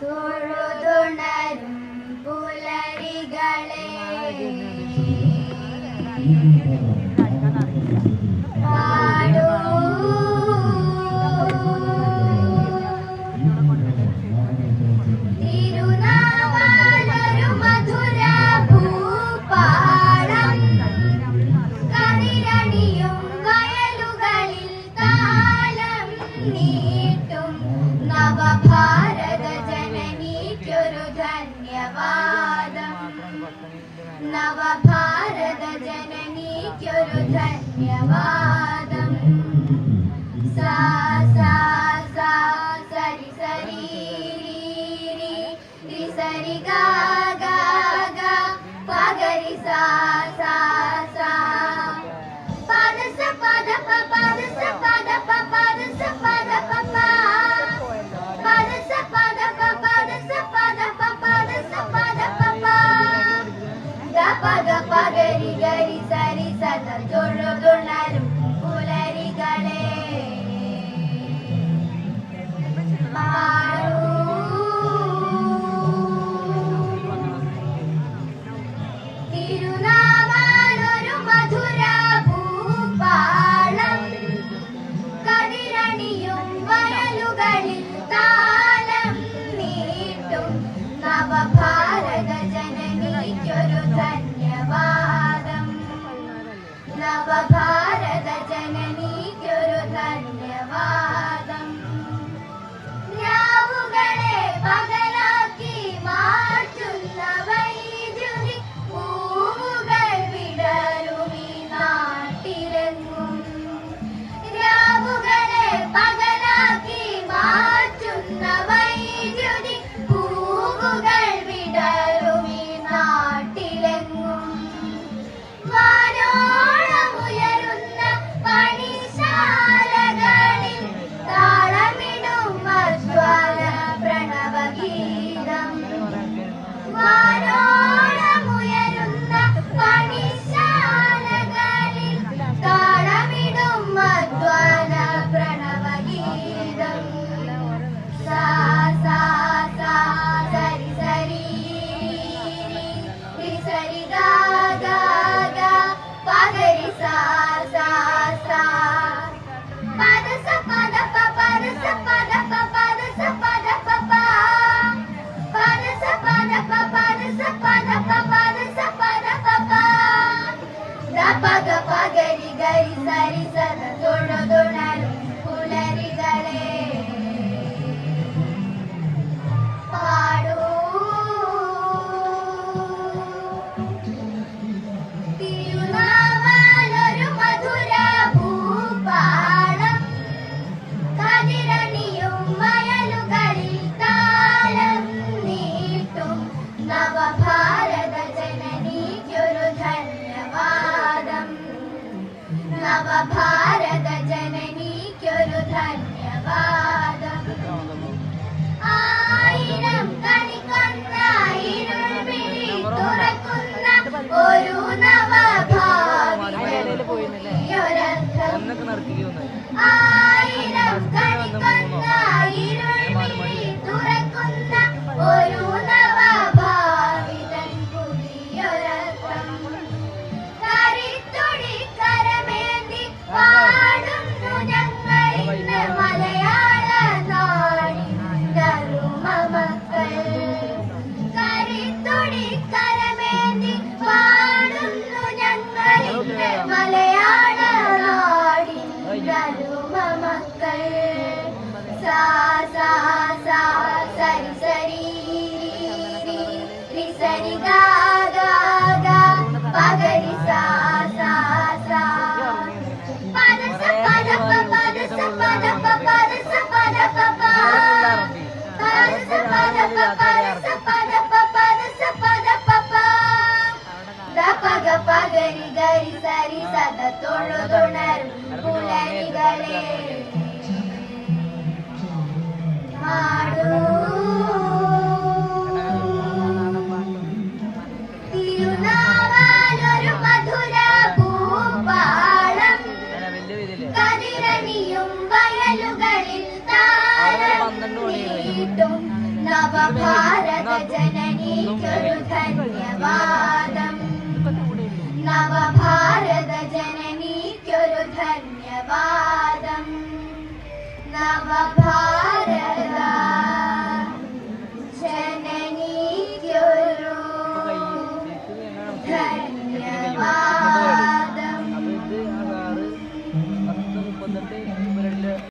സുഴുതുണരും പുലരികളെ. നീട്ടും നവഭാരത. नवभारतजननी कुरु धन्यवादम् सा ഇരുന്ന ಪಗ ಪಗರಿ ಗರಿ ಸರಿ ಸದ ದೊಣ ದೊಣರು ಪುಲರಿಗಳೇ ಪಾಡು नवभारत जननी किलु धन्यवाद। പകരി ഗരി സരി സതത്തൊഴുതുണരും പുലരികളെ. മാടൂ. മധുര വയലുകളിൽ ജന नवभारतजननीत्युरुधन्यवादम् भारतजननी नवभार